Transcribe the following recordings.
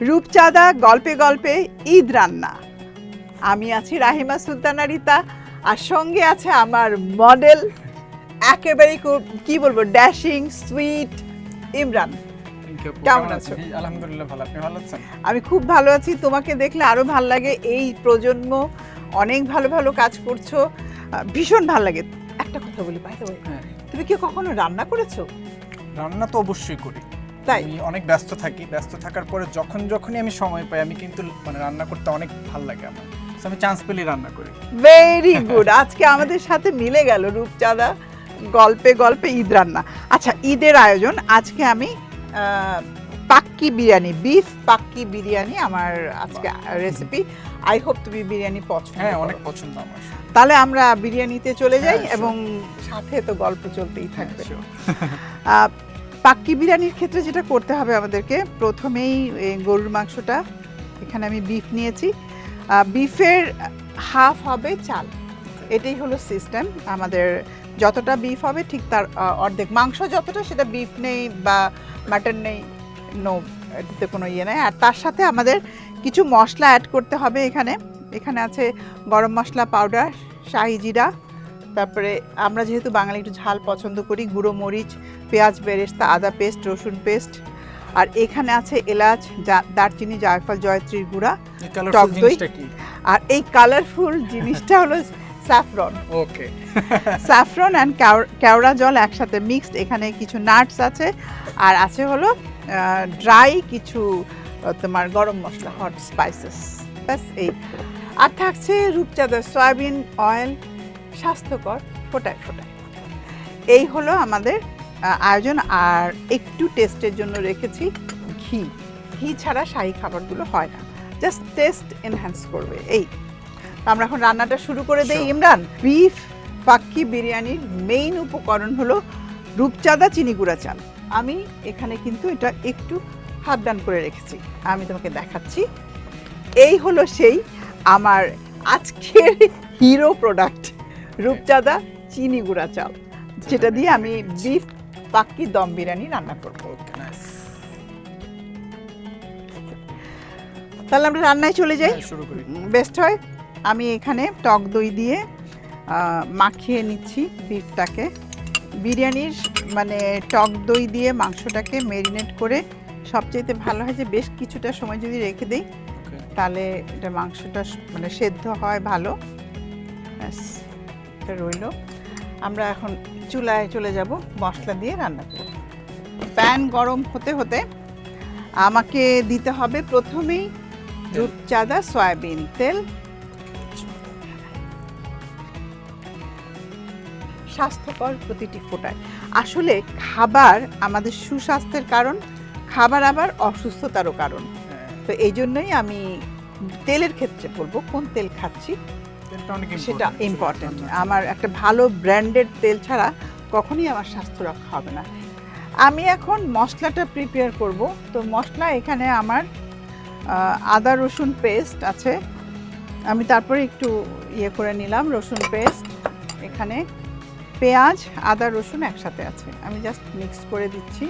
রূপচাঁদা গল্পে গল্পে ঈদ রান্না। আমি আছি রাহিমা সুলতানা রিতা আর সঙ্গে আছে আমার মডেল একেবারেই খুব কি বলব ড্যাশিং সুইট ইমরান। কেমন আছো? আলহামদুলিল্লাহ ভালো আপনি ভালো আছেন? আমি খুব ভালো আছি তোমাকে দেখলে আরও ভালো লাগে। এই প্রজন্ম অনেক ভালো ভালো কাজ করছ ভীষণ ভালো লাগে। একটা কথা বলি ভাই হ্যাঁ। তুমি কি কখনো রান্না করেছ? রান্না তো অবশ্যই করি। তাই? আমি অনেক ব্যস্ত থাকি। ব্যস্ত থাকার পরে যখন যখনই আমি সময় পাই আমি কিন্তু মানে রান্না করতে অনেক ভালো লাগে আমার। আমি চান্স পেলেই রান্না করি। ভেরি গুড আজকে আমাদের সাথে মিলে গেল রূপচাঁদা গল্পে গল্পে ঈদ রান্না। আচ্ছা ঈদের আয়োজন আজকে আমি পাক্কি বিরিয়ানি বিফ পাক্কি বিরিয়ানি আমার আজকে রেসিপি আই হোপ তুমি বিরিয়ানি পছন্দ হ্যাঁ অনেক পছন্দ আমার। তাহলে আমরা বিরিয়ানিতে চলে যাই হ্যাঁ, এবং সাথে তো গল্প চলতেই থাকবে। হ্যাঁ. আহ, পাক্কি বিরিয়ানির ক্ষেত্রে যেটা করতে হবে আমাদেরকে, প্রথমেই গরুর মাংসটা। এখানে আমি বিফ নিয়েছি। বিফের হাফ হবে চাল। এটাই হলো সিস্টেম আমাদের যতটা বিফ হবে ঠিক তার অর্ধেক। মাংস যতটা, সেটা বিফ নেই বা মাটন নেই নো এটাতে কোনো ইয়ে নেই। আর তার সাথে আমাদের কিছু মশলা অ্যাড করতে হবে এখানে। এখানে আছে গরম মশলা পাউডার শাহি জিরা তারপরে আমরা যেহেতু বাঙালি একটু ঝাল পছন্দ করি। গুঁড়ো মরিচ পেঁয়াজ বেরেস্তা আদা পেস্ট রসুন পেস্ট। আর এখানে আছে এলাচ দারচিনি জায়ফল জয়ত্রীর গুঁড়া টক দই। আর এই কালারফুল জিনিসটা হলো স্যাফরন ওকে স্যাফরন অ্যান্ড কেওড়া জল একসাথে মিক্সড এখানে কিছু নাটস আছে আর আছে হলো ড্রাই কিছু তোমার গরম মশলা হট স্পাইসেস ব্যাস এই। আর থাকছে রূপচাঁদা সয়াবিন অয়েল স্বাস্থ্যকর ফোটায় ফোটায়। এই হলো আমাদের আয়োজন। আর একটু টেস্টের জন্য রেখেছি ঘি। ঘি ছাড়া শাহি খাবারগুলো হয় না। জাস্ট টেস্ট এনহ্যান্স করবে এই। আমরা এখন রান্নাটা শুরু করে দেই। ইমরান বিফ পাক্কি বিরিয়ানির মেইন উপকরণ হলো রূপচাঁদা চিনি গুঁড়া চাল। আমি এখানে কিন্তু এটা একটু হাফ ডান করে রেখেছি। আমি তোমাকে দেখাচ্ছি। এই হলো সেই আমার আজকের হিরো প্রোডাক্ট রূপচাঁদা চিনি গুঁড়া চাল। যেটা দিয়ে আমি বিফ পাক্কি দম বিরিয়ানি রান্না করব। তাহলে আমরা রান্নায় চলে যাই। শুরু করি। বেস্ট হয় আমি এখানে টক দই দিয়ে মাখিয়ে নিচ্ছি বিফটাকে। বিরিয়ানির মানে টক দই দিয়ে মাংসটাকে মেরিনেট করে সবচেয়ে ভালো হয় যে বেশ কিছুটা সময় যদি রেখে দিই তাহলে এটা মাংসটা মানে সেদ্ধ হয় ভালো। ব্যাস। এটা রইল। আমরা এখন চুলায় চলে যাব মশলা দিয়ে রান্না করব। প্যান গরম হতে হতে আমাকে দিতে হবে প্রথমেই রূপচাঁদা সয়াবিন তেল। স্বাস্থ্যকর প্রতিটি ফোটায়। আসলে খাবার আমাদের সুস্বাস্থ্যের কারণ খাবার আবার অসুস্থতারও কারণ। হ্যাঁ, তো এই জন্যই আমি তেলের ক্ষেত্রে বলব কোন তেল খাচ্ছি সেটা ইম্পর্টেন্ট আমার একটা ভালো ব্র্যান্ডের তেল ছাড়া কখনই আমার স্বাস্থ্য রক্ষা হবে না। আমি এখন মশলাটা প্রিপেয়ার করব। তো মশলা এখানে আমার আদা রসুন পেস্ট আছে। আমি তারপরে একটু ইয়ে করে নিলাম রসুন পেস্ট এখানে পেঁয়াজ আদা রসুন একসাথে আছে। আমি জাস্ট মিক্স করে দিচ্ছি।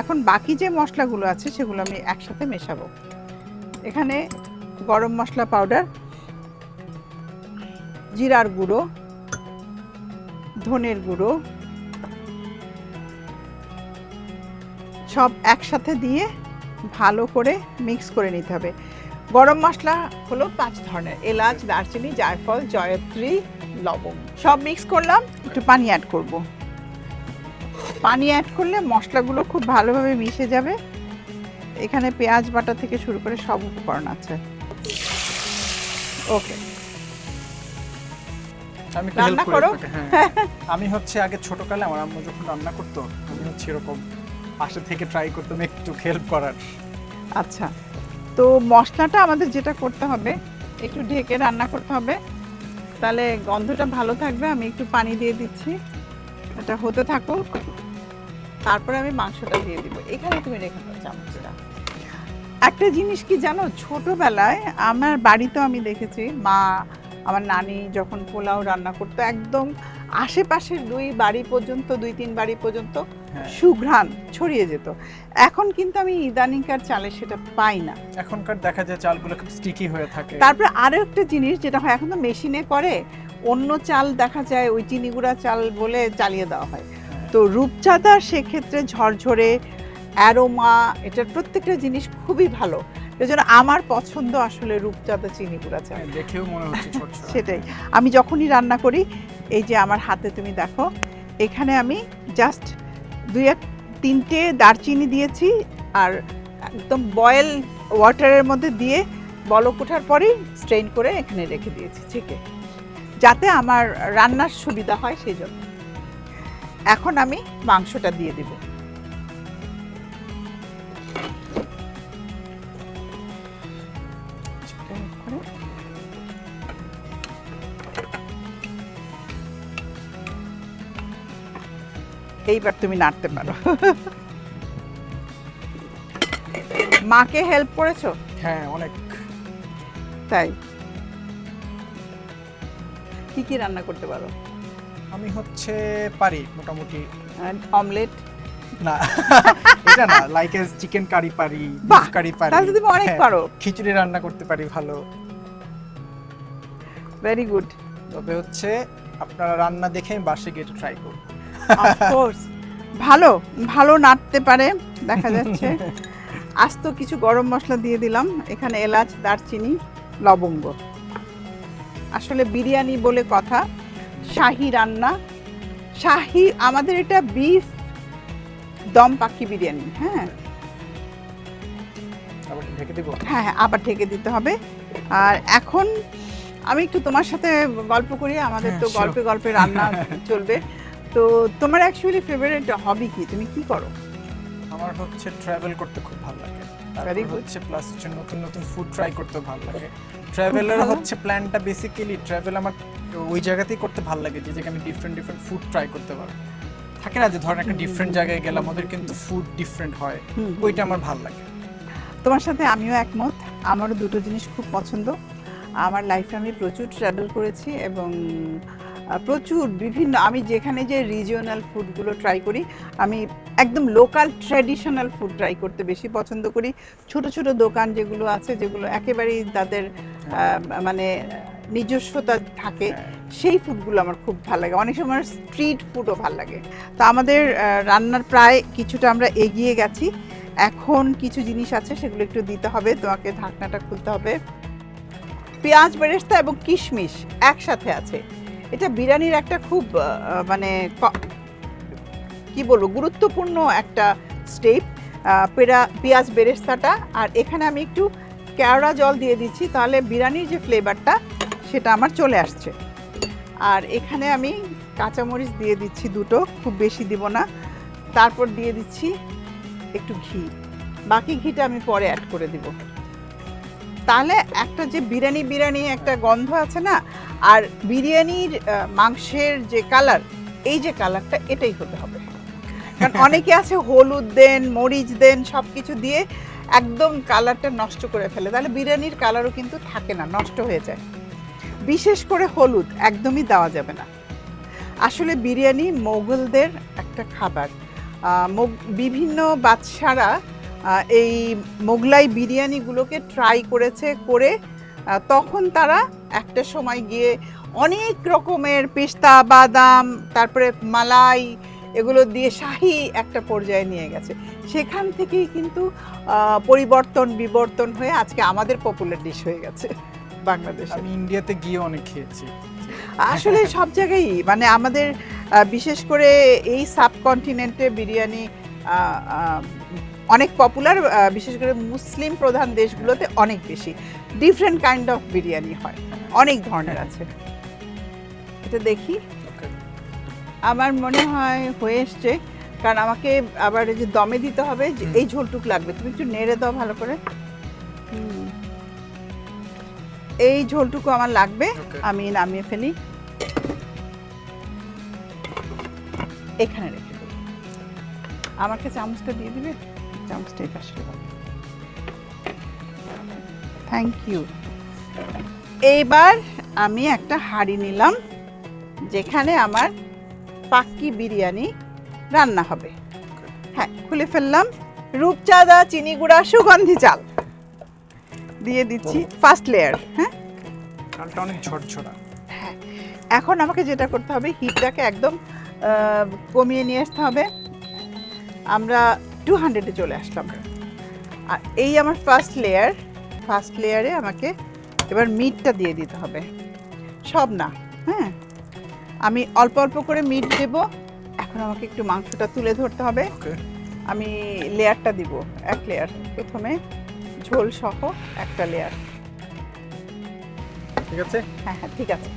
এখন বাকি যে মশলাগুলো আছে সেগুলো আমি একসাথে মেশাবো। এখানে গরম মশলা পাউডার জিরার গুঁড়ো, ধনের গুঁড়ো, সব একসাথে দিয়ে ভালো করে মিক্স করে নিতে হবে। গরম মশলা হলো পাঁচ ধরনের, এলাচ, দারচিনি, জায়ফল, জয়ত্রী লবঙ্গ সব মিক্স করলাম, একটু পানি অ্যাড করব। পানি অ্যাড করলে মশলাগুলো খুব ভালোভাবে মিশে যাবে। এখানে পেঁয়াজ বাটা থেকে শুরু করে সব উপকরণ আছে। ওকে। আমি রান্না করো? হ্যাঁ। আমি হচ্ছে আগে ছোটকালে আমার আম্মু যখন রান্না করতো আমি হচ্ছে এরকম পাশে থেকে ট্রাই করতাম একটু হেল্প করার। আচ্ছা তো মশলাটা আমাদের যেটা করতে হবে একটু ঢেকে রান্না করতে হবে। তাহলে গন্ধটা ভালো থাকবে আমি একটু পানি দিয়ে দিচ্ছি। এটা হতে থাকুক। তারপরে আমি মাংসটা দিয়ে দিব। এখানে তুমি রেখে দাও চামচটা। একটা জিনিস কি জানো? ছোটবেলায় আমার বাড়িতেও আমি দেখেছি মা আমার নানি যখন পোলাও রান্না করতো একদম আশেপাশের দুই বাড়ি পর্যন্ত দুই তিন বাড়ি পর্যন্ত হ্যাঁ। সুঘ্রাণ ছড়িয়ে যেত। এখন কিন্তু আমি ইদানিংকার চালে সেটা পাই না। এখনকার দেখা যায় চালগুলো খুব স্টিকি হয়ে থাকে। তারপরে আরও একটা জিনিস যেটা হয় এখন তো মেশিনে করে অন্য চাল দেখা যায় ওই চিনিগুড়া চাল বলে চালিয়ে দেওয়া হয়। তো রূপচাঁদা সেক্ষেত্রে ঝরঝরে অ্যারোমা এটার প্রত্যেকটা জিনিস খুবই ভালো। এজন্য আমার পছন্দ আসলে রূপচাঁদা চিনিগুড়া চাল হ্যাঁ, দেখেও মনে হচ্ছে সেটাই। আমি যখনই রান্না করি এই যে আমার হাতে তুমি দেখো এখানে আমি জাস্ট দুই এক তিনটে দারচিনি দিয়েছি আর একদম বয়েল ওয়াটারের মধ্যে দিয়ে বলক ওঠার পরেই স্ট্রেন করে এখানে রেখে দিয়েছি ছেঁকে যাতে আমার রান্নার সুবিধা হয় সেই জন্য এখন আমি মাংসটা দিয়ে দিব। এইবার তুমি নাড়তে পারো। মাকে হেল্প করেছ? হ্যাঁ অনেক। তাই? কি কি রান্না করতে পারো? আমি হচ্ছে পারি মোটামুটি। অমলেট না এটা না লাইক এস চিকেন কারি পারি বিফ কারি পারি। তাহলে তুমি অনেক হ্যাঁ, পারো। খিচুড়ি রান্না করতে পারি ভালো। ভেরি গুড তবে হচ্ছে আপনারা রান্না দেখে বাসে গিয়ে ট্রাই করব। অফকোর্স ভালো ভালো নাড়তে পারে দেখা যাচ্ছে। আস্ত কিছু গরম মশলা দিয়ে দিলাম। এখানে এলাচ দারচিনি লবঙ্গ। আসলে বিরিয়ানি বলে কথা শাহি রান্না। শাহি আমাদের এটা বিফ দম পাখি বিরিয়ানি হ্যাঁ। হ্যাঁ হ্যাঁ আবার ঢেকে দিতে হবে। আর এখন আমি একটু তোমার সাথে গল্প করি আমাদের তো হ্যাঁ, গল্পে গল্পে রান্না চলবে। তো তোমার অ্যাকচুয়ালি ফেভারিট হবি কি? তুমি কি করো? আমার হচ্ছে ট্রাভেল করতে খুব ভালো লাগে। Very হচ্ছে প্লাস হচ্ছে নতুন নতুন ফুড ট্রাই করতে ভালো লাগে। ট্রাভেলের হচ্ছে প্ল্যানটা বেসিক্যালি ট্রাভেল আমার ওই জায়গাতেই করতে ভালো লাগে যে জায়গায় আমি ডিফারেন্ট ডিফারেন্ট ফুড ট্রাই করতে পারব। থাকে না যে ধরেন একটা ডিফারেন্ট জায়গায় গেলাম ওদের কিন্তু ফুড ডিফারেন্ট হয়। ওইটা আমার ভালো লাগে। তোমার সাথে আমিও একমত। আমারও দুটো জিনিস খুব পছন্দ। আমার লাইফে আমি প্রচুর ট্রাভেল করেছি এবং প্রচুর বিভিন্ন, আমি যেখানে যে রিজিওনাল ফুডগুলো ট্রাই করি, আমি একদম লোকাল ট্র্যাডিশনাল ফুড ট্রাই করতে বেশি পছন্দ করি। ছোট ছোট দোকান যেগুলো আছে, যেগুলো একেবারেই তাদের মানে নিজস্বতা থাকে, সেই ফুডগুলো আমার খুব ভালো লাগে। অনেক সময় স্ট্রিট ফুডও ভালো লাগে। তো আমাদের রান্নার প্রায় কিছুটা আমরা এগিয়ে গেছি। এখন কিছু জিনিস আছে, সেগুলো একটু দিতে হবে, তোমাকে ঢাকনাটা খুলতে হবে। পেঁয়াজ বেরেস্তা এবং কিশমিশ একসাথে আছে। এটা বিরিয়ানির একটা খুব মানে ক- বলব, গুরুত্বপূর্ণ একটা স্টেপ পেঁড়া পেঁয়াজ বেরেস্তাটা। আর এখানে আমি একটু কেওড়া জল দিয়ে দিচ্ছি, তাহলে বিরিয়ানির যে ফ্লেভারটা সেটা আমার চলে আসছে। আর এখানে আমি কাঁচামরিচ দিয়ে দিচ্ছি দুটো, খুব বেশি দিব না। তারপর দিয়ে দিচ্ছি একটু ঘি। বাকি ঘিটা আমি পরে অ্যাড করে দিব। তাহলে একটা যে বিরিয়ানি বিরিয়ানি একটা গন্ধ আছে না আর বিরিয়ানির মাংসের যে কালার এই যে কালারটা এটাই হতে হবে। কারণ অনেকে আছে হলুদ দেন মরিচ দেন সব কিছু দিয়ে একদম কালারটা নষ্ট করে ফেলে। তাহলে বিরিয়ানির কালারও কিন্তু থাকে না নষ্ট হয়ে যায়। বিশেষ করে হলুদ একদমই দেওয়া যাবে না। আসলে বিরিয়ানি মোগলদের একটা খাবার। মোগ- বিভিন্ন বাদশারা এই মোগলাই বিরিয়ানিগুলোকে ট্রাই করেছে করে তখন তারা একটা সময় গিয়ে অনেক রকমের পেস্তা বাদাম তারপরে মালাই এগুলো দিয়ে শাহি একটা পর্যায়ে নিয়ে গেছে। সেখান থেকেই কিন্তু পরিবর্তন বিবর্তন হয়ে আজকে আমাদের পপুলার ডিশ হয়ে গেছে বাংলাদেশ। আমি ইন্ডিয়াতে গিয়ে অনেক খেয়েছি। আসলে সব জায়গায় মানে আমাদের বিশেষ করে এই সাবকন্টিনেন্টে বিরিয়ানি অনেক পপুলার বিশেষ করে মুসলিম প্রধান দেশগুলোতে অনেক বেশি। ডিফারেন্ট কাইন্ড অফ বিরিয়ানি হয়। অনেক ধরনের আছে। এটা দেখি। আমার মনে হয় হয়ে এসছে। কারণ আমাকে আবার যে দমে দিতে হবে যে এই ঝোলটুক লাগবে। তুমি একটু নেড়ে দাও ভালো করে। এই ঝোলটুকু আমার লাগবে। আমি নামিয়ে ফেলি। এখানে রেখে দিই আমাকে চামচটা দিয়ে দিবে? চামচটা এই পাশে থ্যাংক ইউ এইবার আমি একটা হাঁড়ি নিলাম যেখানে আমার পাক্কি বিরিয়ানি রান্না হবে। হ্যাঁ খুলে ফেললাম। রূপচাঁদা চিনি গুঁড়া সুগন্ধি চাল। দিয়ে দিচ্ছি ফার্স্ট লেয়ার হ্যাঁ? চালটা অনেক ঝরঝরা। হ্যাঁ এখন আমাকে যেটা করতে হবে হিটটাকে একদম কমিয়ে নিয়ে আসতে হবে। আমরা টু হান্ড্রেডে চলে আসলাম। আর এই আমার ফার্স্ট লেয়ার ফার্স্ট লেয়ারে আমাকে এবার মিটটা দিয়ে দিতে হবে। সব না হ্যাঁ? আমি অল্প অল্প করে মিট দেব। এখন আমাকে একটু মাংসটা তুলে ধরতে হবে। আমি লেয়ারটা দিব এক লেয়ার। প্রথমে ঝোল সহ একটা লেয়ার। ঠিক আছে? হ্যাঁ হ্যাঁ ঠিক আছে।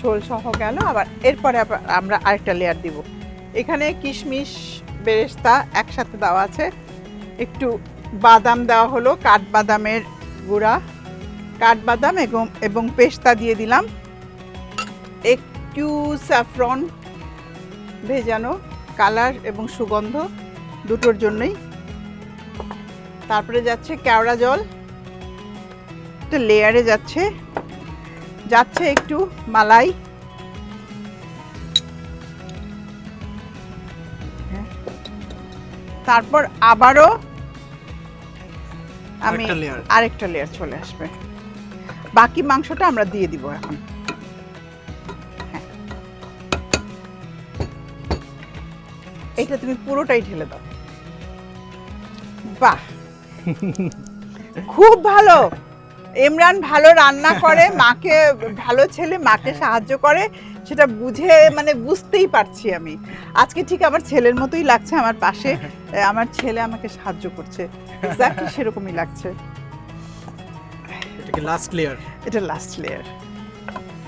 ঝোল সহ গেল আবার এরপরে আমরা আরেকটা লেয়ার দিব। এখানে কিশমিশ বেরেস্তা একসাথে দেওয়া আছে। একটু বাদাম দেওয়া হলো কাঠবাদামের গুঁড়া। কাঠবাদাম এবং এবং পেস্তা দিয়ে দিলাম। একটু স্যাফরন ভেজানো কালার এবং সুগন্ধ দুটোর জন্যই। তারপরে যাচ্ছে কেওড়া জল। একটা লেয়ারে যাচ্ছে। যাচ্ছে একটু মালাই। হ্যাঁ। তারপর আবারও আমি আরেকটা লেয়ার চলে আসবে। বাকি মাংসটা আমরা দিয়ে দিব এখন। হ্যাঁ। এটা তুমি পুরোটাই ঢেলে দাও। বাহ! খুব ভালো! ইমরান ভালো রান্না করে, মাকে, ভালো ছেলে, মাকে সাহায্য করে, সেটা বুঝে মানে বুঝতেই পারছি আমি। আজকে ঠিক আমার ছেলের মতোই লাগছে আমার পাশে। আমার ছেলে আমাকে সাহায্য করছে। সেরকমই লাগছে। এটা কি লাস্ট লেয়ার এটা লাস্ট লেয়ার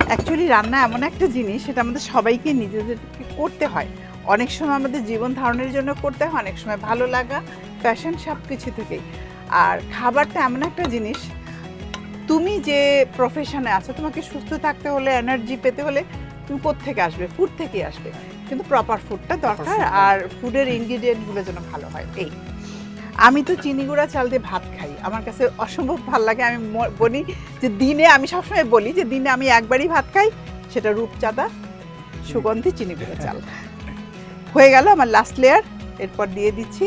অ্যাকচুয়ালি রান্না এমন একটা জিনিস সেটা আমাদের সবাইকে নিজেদেরকে করতে হয়। অনেক সময় আমাদের জীবন ধারণের জন্য করতে হয় অনেক সময় ভালো লাগা ফ্যাশন সব কিছু থেকেই। আর খাবারটা এমন একটা জিনিস তুমি যে প্রফেশনে আছো তোমাকে সুস্থ থাকতে হলে এনার্জি পেতে হলে তুমি থেকে আসবে? ফুড থেকে আসবে। কিন্তু প্রপার ফুডটা দরকার আর ফুডের ইনগ্রিডিয়েন্টগুলো যেন ভালো হয় এই। আমি তো চিনি গুঁড়া চাল দিয়ে ভাত খাই। আমার কাছে অসম্ভব ভালো লাগে। আমি বলি যে দিনে আমি সবসময় বলি যে দিনে আমি একবারই ভাত খাই, সেটা রূপচাঁদা সুগন্ধি চিনি গুঁড়া চাল। হয়ে গেল আমার লাস্ট লেয়ার এরপর দিয়ে দিচ্ছি,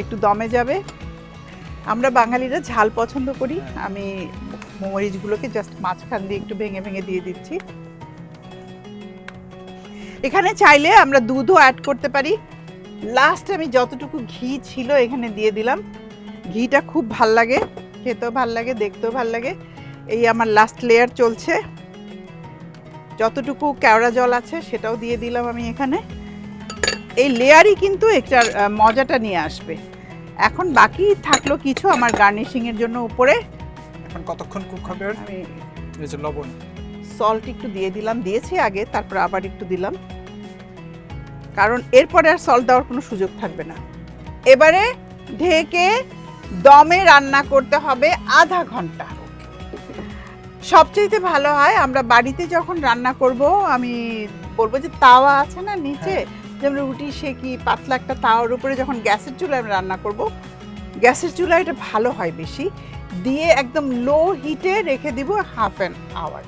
একটু দমে যাবে। আমরা বাঙালিরা ঝাল পছন্দ করি। আমি মরিচগুলোকে জাস্ট মাঝখান দিয়ে একটু ভেঙে ভেঙে দিয়ে দিচ্ছি। এখানে চাইলে আমরা দুধও অ্যাড করতে পারি। লাস্ট আমি যতটুকু ঘি ছিল এখানে দিয়ে দিলাম। ঘিটা খুব ভালো লাগে খেতেও ভালো লাগে দেখতেও ভালো লাগে। এই আমার লাস্ট লেয়ার চলছে। যতটুকু কেওড়া জল আছে সেটাও দিয়ে দিলাম আমি এখানে। এই লেয়ারই কিন্তু একটার মজাটা নিয়ে আসবে। এখন বাকি থাকল কিছু আমার গার্নিশিং এর জন্য উপরে। এখন কতক্ষণ কুক হবে? আমি এই যে লবণ। সল্ট একটু দিয়ে দিলাম দিয়েছি আগে তারপর আবার একটু দিলাম। কারণ এরপরে আর সল্ট দেওয়ার কোনো সুযোগ থাকবে না। এবারে ঢেকে দমে রান্না করতে হবে আধা ঘণ্টা। সবচেয়ে ভালো হয় আমরা বাড়িতে যখন রান্না করব আমি বলব যে তাওয়া আছে না নিচে? যেমন রুটি সেকি পাতলা একটা তাওয়ার উপরে যখন গ্যাসের চুলায় আমি রান্না করব গ্যাসের চুলায় এটা ভালো হয় বেশি। দিয়ে একদম লো হিটে রেখে দিব হাফ অ্যান আওয়ার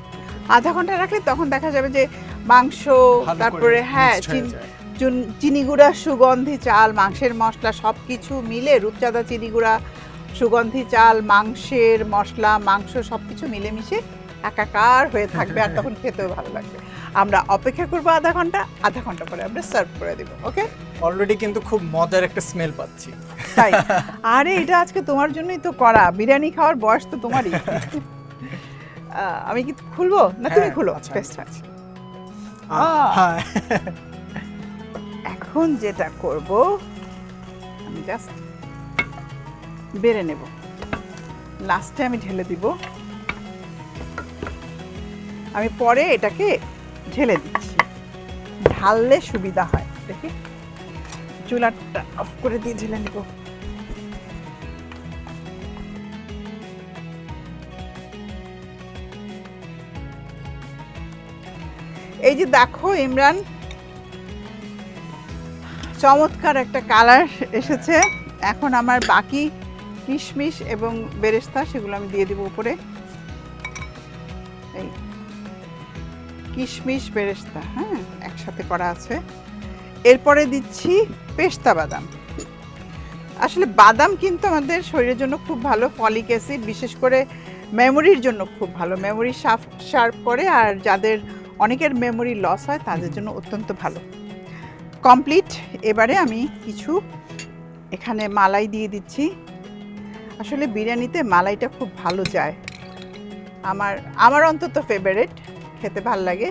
আধা ঘণ্টা রাখলে তখন দেখা যাবে যে মাংস তারপরে হ্যাঁ চিন-। চুন- গুঁড়া সুগন্ধি চাল মাংসের মশলা সব কিছু মিলে রূপচাঁদা চিনি গুঁড়া সুগন্ধি চাল মাংসের মশলা মাংস সব কিছু মিলেমিশে একাকার হয়ে থাকবে আর তখন খেতেও ভালো লাগবে। আমরা অপেক্ষা করব আধা ঘণ্টা আধা ঘণ্টা পরে আমরা সার্ভ করে দেবো ওকে? অলরেডি কিন্তু খুব মজার একটা স্মেল পাচ্ছি। তাই? আরে এটা আজকে তোমার জন্যই তো করা। বিরিয়ানি খাওয়ার বয়স তো তোমারই। আমি কি খুলবো? না তুমি হ্যাঁ, খুলো। আচ্ছা, বেস্ট আচ্ছা। এখন যেটা করব, আমি জাস্ট বেড়ে নেব। লাস্টে আমি ঢেলে দিব। আমি পরে এটাকে ঢেলে দিচ্ছি। ঢাললে সুবিধা হয়। দেখি। চুলাটা অফ করে দিয়ে ঢেলে নেব। এই যে দেখো, ইমরান চমৎকার একটা কালার এসেছে। এখন আমার বাকি কিশমিশ এবং বেরেস্তা সেগুলো আমি দিয়ে দিব উপরে। এই কিশমিশ, বেরেস্তা হ্যাঁ একসাথে করা আছে। এরপরে দিচ্ছি পেস্তা বাদাম। আসলে বাদাম কিন্তু আমাদের শরীরের জন্য খুব ভালো, ফলিক অ্যাসিড, বিশেষ করে মেমোরির জন্য খুব ভালো। মেমোরি শার্প শার্প করে আর যাদের অনেকের মেমোরি লস হয়, তাদের জন্য অত্যন্ত ভালো। কমপ্লিট এবারে আমি কিছু এখানে মালাই দিয়ে দিচ্ছি। আসলে বিরিয়ানিতে মালাইটা খুব ভালো যায়। আমার আমার অন্তত ফেভারেট খেতে ভালো লাগে।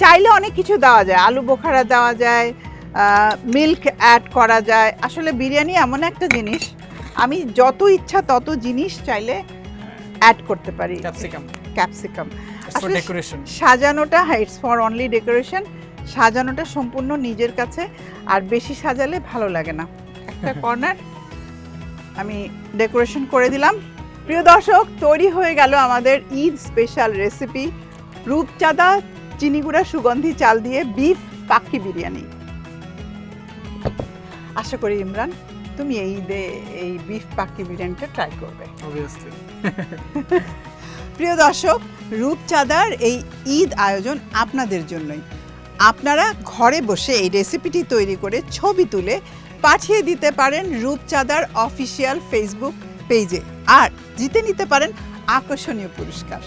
চাইলে অনেক কিছু দেওয়া যায়। আলু বোখারা দেওয়া যায় মিল্ক অ্যাড করা যায়। আসলে বিরিয়ানি এমন একটা জিনিস আমি যত ইচ্ছা তত জিনিস চাইলে অ্যাড করতে পারি। ক্যাপসিকাম ক্যাপসিকাম ফর ডেকোরেশন সাজানোটা ইটস ফর অনলি ডেকোরেশন সাজানোটা সম্পূর্ণ নিজের কাছে আর বেশি সাজালে ভালো লাগে না। একটা কর্নার আমি ডেকোরেশন করে দিলাম। প্রিয় দর্শক তৈরি হয়ে গেল আমাদের ঈদ স্পেশাল রেসিপি রূপচাঁদা চিনিগুড়া সুগন্ধি চাল দিয়ে বিফ পাখি বিরিয়ানি। আশা করি ইমরান তুমি এই ঈদে এই বিফ পাখি বিরিয়ানিটা ট্রাই করবে। অবভিয়াসলি প্রিয় দর্শক, রূপচাঁদার এই ঈদ আয়োজন আপনাদের জন্যই। আপনারা ঘরে বসে এই রেসিপিটি তৈরি করে ছবি তুলে পাঠিয়ে দিতে পারেন রূপচাঁদার অফিসিয়াল ফেসবুক পেজে আর জিতে নিতে পারেন আকর্ষণীয় পুরস্কার।